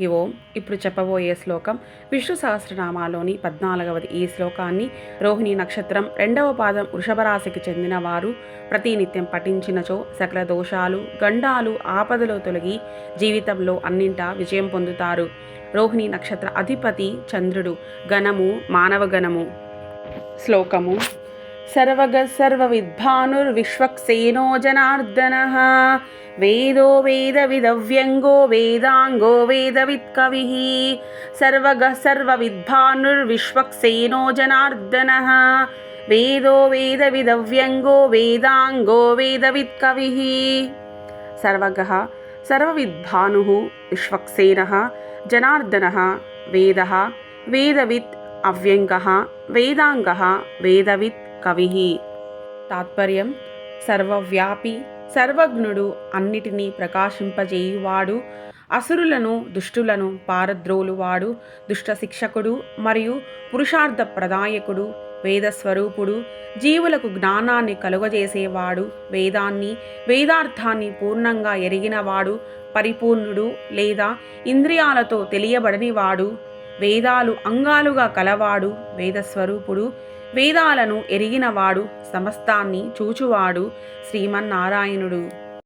ఈ ఓం ఇప్పుడు చెప్పబోయే శ్లోకం విష్ణు సహస్రనామాలోని పద్నాలుగవది ఈ శ్లోకాన్ని రోహిణి నక్షత్రం రెండవ పాదం వృషభరాశికి చెందినవారు చెందిన వారు ప్రతినిత్యం పఠించినచో సకల దోషాలు గండాలు ఆపదలో తొలగి జీవితంలో అన్నింటా విజయం పొందుతారు. రోహిణి నక్షత్ర అధిపతి చంద్రుడు గణము మానవ గణము శ్లోకము सर्वग सर्वविद्भानुर्विश्वक्सेनो जनार्दनः। वेदो वेदविदव्यङ्गो वेदाङ्गो वेदवित्कविः। कविः सर्वविद्भानुर्विश्वक्सेनो जनार्दनः। वेदो वेदविदव्यङ्गो वेदाङ्गो वेदवित्कविः। सर्वगः सर्वविद्भानुः विश्वक्सेनः जनार्दनः। वेदः वेदवित् अव्यङ्गः वेदाङ्गः वेदवित् కవి. తాత్పర్యం సర్వవ్యాపి సర్వజ్ఞుడు అన్నిటినీ ప్రకాశింపజేయువాడు అసురులను దుష్టులను పారద్రోలువాడు దుష్ట శిక్షకుడు మరియు పురుషార్థ ప్రదాయకుడు వేదస్వరూపుడు జీవులకు జ్ఞానాన్ని కలుగజేసేవాడు వేదాన్ని వేదార్థాన్ని పూర్ణంగా ఎరిగినవాడు పరిపూర్ణుడు లేదా ఇంద్రియాలతో తెలియబడనివాడు వేదాలు అంగాలుగా కలవాడు వేదస్వరూపుడు వేదాలను ఎరిగినవాడు సమస్తాన్ని చూచువాడు శ్రీమన్నారాయణుడు.